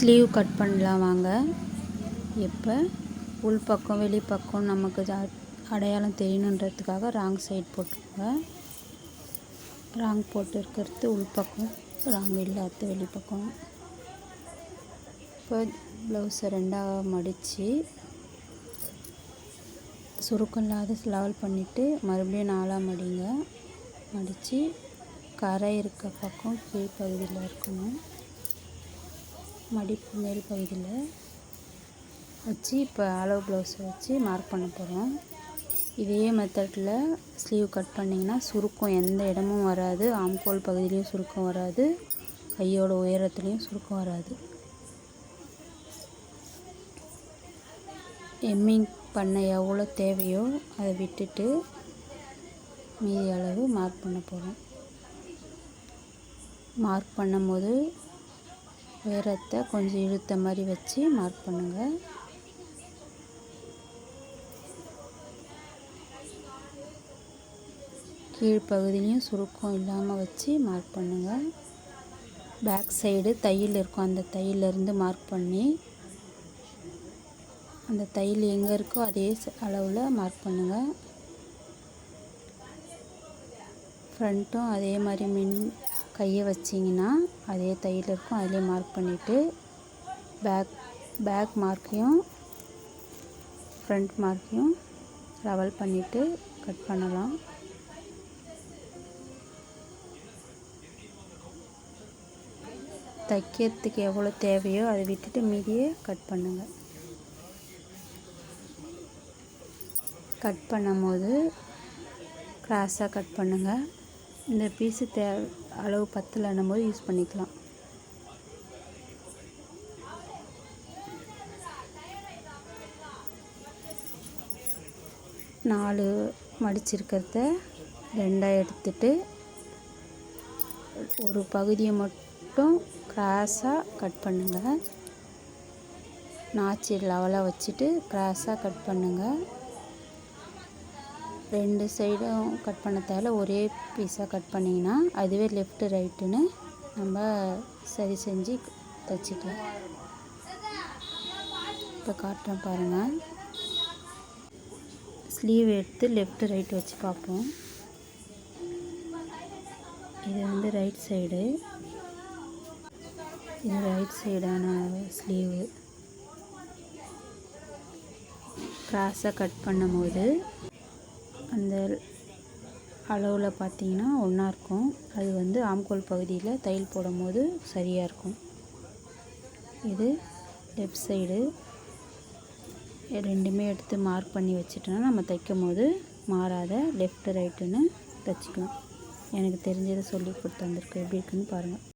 Sleeve cut பண்ணலாம் வாங்க. இப்போ உள் பக்கம் வெளி பக்கம் நமக்கு அடையாளம் தெரியணுன்றதுக்காக ராங் சைட் போட்டுக்கோங்க. ராங் போட்டு இருக்கிறது உள் பக்கம் ராங் இல்லாத வெளிப்பக்கம் இப்போ ப்ளவுஸை ரெண்டாக மடித்து சுருக்கம் இல்லாத லெவல் பண்ணிவிட்டு மறுபடியும் நாலாக மடிங்க. மடித்து கரை இருக்க பக்கம் கீழ் பகுதியில் இருக்கணும். மடிப்பு மேல் பகுதியில் வச்சு இப்போ அளவு ப்ளவுஸை வச்சு மார்க் பண்ண போகிறோம் இதே மெத்தடில் ஸ்லீவ் கட் பண்ணிங்கன்னா சுருக்கம் எந்த இடமும் வராது. ஆம்கோல் பகுதியிலையும் சுருக்கம் வராது. கையோட உயரத்துலேயும் சுருக்கம் வராது. எம்மிங் பண்ண எவ்வளோ தேவையோ அதை விட்டுட்டு மீதி அளவு மார்க் பண்ண போகிறோம் மார்க் பண்ணும்போது உயரத்தை கொஞ்சம் இழுத்த மாதிரி வச்சு மார்க் பண்ணுங்கள் கீழ்ப்பகுதியிலையும் சுருக்கம் இல்லாமல் வச்சு மார்க் பண்ணுங்கள் பேக் சைடு தையல் இருக்கும். அந்த தையல்லேருந்து மார்க் பண்ணி அந்த தையல் எங்கே இருக்கோ அதே அளவில் மார்க் பண்ணுங்கள் ஃப்ரண்ட்டும் அதே மாதிரி மின் கையை வச்சிங்கன்னா அதே தையல் இருக்கும். அதிலே மார்க் பண்ணிவிட்டு பேக் பேக் மார்க்கையும் ஃப்ரண்ட் மார்க்கையும் ரவல் பண்ணிவிட்டு கட் பண்ணலாம். தைக்கிறதுக்கு எவ்வளோ தேவையோ அதை விட்டுட்டு மீதியே கட் பண்ணுங்கள் கட் பண்ணும்போது கிராஸாக கட் பண்ணுங்கள் இந்த பீஸு தே அளவு பத்தலைன்னும் போது யூஸ் பண்ணிக்கலாம். நாலு மடிச்சிருக்கிறத ரெண்டாக எடுத்துட்டு ஒரு பகுதியை மட்டும் கிராஸாக கட் பண்ணுங்கள் நாச்சி லெவலாக வச்சுட்டு கிராஸாக கட் பண்ணுங்கள் ரெண்டு சைடும் கட் பண்ண ஒரே பீஸாக கட் பண்ணிங்கன்னா அதுவே லெஃப்ட்டு ரைட்டுன்னு நம்ம சரி செஞ்சு தைச்சிக்கலாம். இப்போ காட்டுறேன் பாருங்கள் ஸ்லீவ் எடுத்து லெஃப்ட் ரைட் வச்சு பார்ப்போம். இது வந்து ரைட் சைடு இது ரைட் சைடான ஸ்லீவு கிராஸாக கட் பண்ணும்போது அந்த அளவில் பார்த்தீங்கன்னா ஒன்றா இருக்கும். அது வந்து ஆம்கோல் பகுதியில் தையல் போடும்போது சரியாக இருக்கும். இது லெஃப்ட் சைடு ரெண்டுமே எடுத்து மார்க் பண்ணி வச்சுட்டோன்னா நம்ம தைக்கும் போது மாறாத லெஃப்ட் ரைட்டுன்னு தைச்சிக்கலாம். எனக்கு தெரிஞ்சதை சொல்லி கொடுத்து வந்திருக்கு எப்படி இருக்குன்னு பாருங்கள்